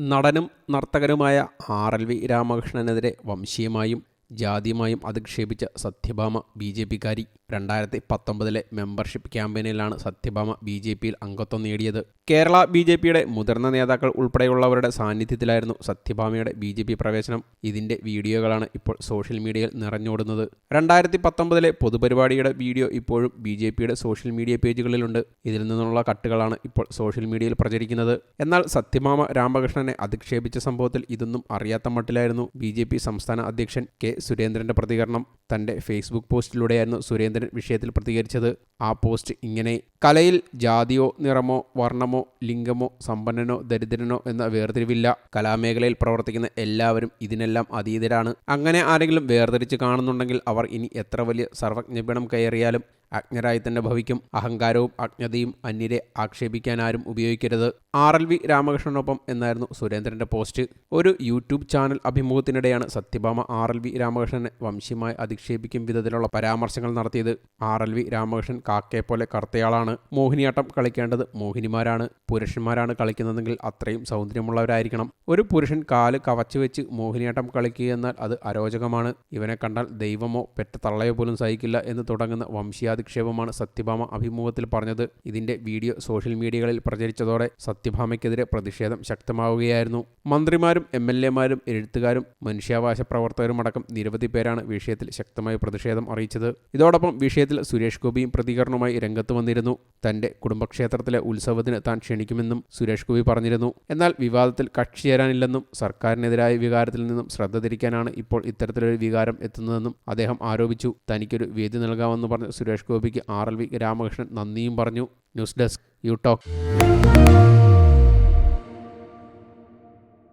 നടനും നർത്തകനുമായ R L V രാമകൃഷ്ണനെതിരെ വംശീയമായും ജാതിയുമായും അധിക്ഷേപിച്ച സത്യഭാമ ബി ജെ പിക്കാരി രണ്ടായിരത്തി പത്തൊമ്പതിലെ മെമ്പർഷിപ്പ് ക്യാമ്പയിനിലാണ് സത്യഭാമ ബി ജെ പിയിൽ അംഗത്വം നേടിയത്. കേരള ബി ജെ പിയുടെ മുതിർന്ന നേതാക്കൾ ഉൾപ്പെടെയുള്ളവരുടെ സാന്നിധ്യത്തിലായിരുന്നു സത്യഭാമയുടെ ബി ജെ പി പ്രവേശനം. ഇതിന്റെ വീഡിയോകളാണ് ഇപ്പോൾ സോഷ്യൽ മീഡിയയിൽ നിറഞ്ഞോടുന്നത്. രണ്ടായിരത്തി പത്തൊമ്പതിലെ പൊതുപരിപാടിയുടെ വീഡിയോ ഇപ്പോഴും ബി ജെ പിയുടെ സോഷ്യൽ മീഡിയ പേജുകളിലുണ്ട്. ഇതിൽ നിന്നുള്ള കട്ടുകളാണ് ഇപ്പോൾ സോഷ്യൽ മീഡിയയിൽ പ്രചരിക്കുന്നത്. എന്നാൽ സത്യഭാമ രാമകൃഷ്ണനെ അധിക്ഷേപിച്ച സംഭവത്തിൽ ഇതൊന്നും അറിയാത്ത മട്ടിലായിരുന്നു ബി സംസ്ഥാന അധ്യക്ഷൻ കെ സുരേന്ദ്രന്റെ പ്രതികരണം തന്റെ ഫേസ്ബുക്ക് പോസ്റ്റിലൂടെയായിരുന്നു സുരേന്ദ്രൻ വിഷയത്തിൽ പ്രതികരിച്ചത്. ആ പോസ്റ്റ് ഇങ്ങനെ കലയിൽ ജാതിയോ നിറമോ വർണമോ ലിംഗമോ സമ്പന്നനോ ദരിദ്രനോ എന്ന വേർതിരിവില്ല. കലാമേഖലയിൽ പ്രവർത്തിക്കുന്ന എല്ലാവരും ഇതിനെല്ലാം അതീതരാണ്. അങ്ങനെ ആരെങ്കിലും വേർതിരിച്ച് കാണുന്നുണ്ടെങ്കിൽ അവർ ഇനി എത്ര വലിയ സർവജ്ഞപീഠം കയറിയാലും അജ്ഞരായി തന്നെ ഭവിക്കും. അഹങ്കാരവും അജ്ഞതയും അന്യരെ ആക്ഷേപിക്കാൻ ആരും ഉപയോഗിക്കരുത്. ആർ എൽ വി രാമകൃഷ്ണനൊപ്പം എന്നായിരുന്നു സുരേന്ദ്രന്റെ പോസ്റ്റ്. ഒരു യൂട്യൂബ് ചാനൽ അഭിമുഖത്തിനിടെയാണ് സത്യഭാമ ആർ എൽ വി രാമകൃഷ്ണനെ വംശീയമായി അധിക്ഷേപിക്കും വിധത്തിലുള്ള പരാമർശങ്ങൾ നടത്തിയത്. ആർ എൽ വി രാമകൃഷ്ണൻ കാക്കയെ പോലെ കറുത്തയാളാണ് മോഹിനിയാട്ടം കളിക്കേണ്ടത്. മോഹിനിമാരാണ് പുരുഷന്മാരാണ് കളിക്കുന്നതെങ്കിൽ അത്രയും സൗന്ദര്യമുള്ളവരായിരിക്കണം. ഒരു പുരുഷൻ കാൽ കവച്ചു വെച്ച് മോഹിനിയാട്ടം കളിക്കുക എന്നാൽ അത് അരോചകമാണ്. ഇവനെ കണ്ടാൽ ദൈവമോ പെറ്റ തള്ളയോ പോലും സഹിക്കില്ല എന്ന് തുടങ്ങുന്ന വംശീയാധിക്ഷേപമാണ് സത്യഭാമ അഭിമുഖത്തിൽ പറഞ്ഞത്. ഇതിന്റെ വീഡിയോ സോഷ്യൽ മീഡിയകളിൽ പ്രചരിച്ചതോടെ സത്യഭാമയ്ക്കെതിരെ പ്രതിഷേധം ശക്തമാവുകയായിരുന്നു. മന്ത്രിമാരും എം എൽ എമാരും എഴുത്തുകാരും മനുഷ്യാവകാശ പ്രവർത്തകരുമടക്കം നിരവധി പേരാണ് വിഷയത്തിൽ ശക്തമായ പ്രതിഷേധം അറിയിച്ചത്. ഇതോടൊപ്പം വിഷയത്തിൽ സുരേഷ് ഗോപിയും പ്രതികരണവുമായി രംഗത്ത് വന്നിരുന്നു. തന്റെ കുടുംബക്ഷേത്രത്തിലെ ഉത്സവത്തിന് താൻ ക്ഷണിക്കുമെന്നും സുരേഷ് ഗോപി പറഞ്ഞിരുന്നു. എന്നാൽ വിവാദത്തിൽ കക്ഷി ചേരാനില്ലെന്നും സർക്കാരിനെതിരായ വികാരത്തിൽ നിന്നും ശ്രദ്ധ തിരിക്കാനാണ് ഇപ്പോൾ ഇത്തരത്തിലൊരു വികാരം എത്തുന്നതെന്നും അദ്ദേഹം ആരോപിച്ചു. തനിക്കൊരു വേദി നൽകാമെന്ന് പറഞ്ഞ സുരേഷ് ഗോപിക്ക് ആർ എൽ വി രാമകൃഷ്ണൻ നന്ദിയും പറഞ്ഞു. News desk you talk.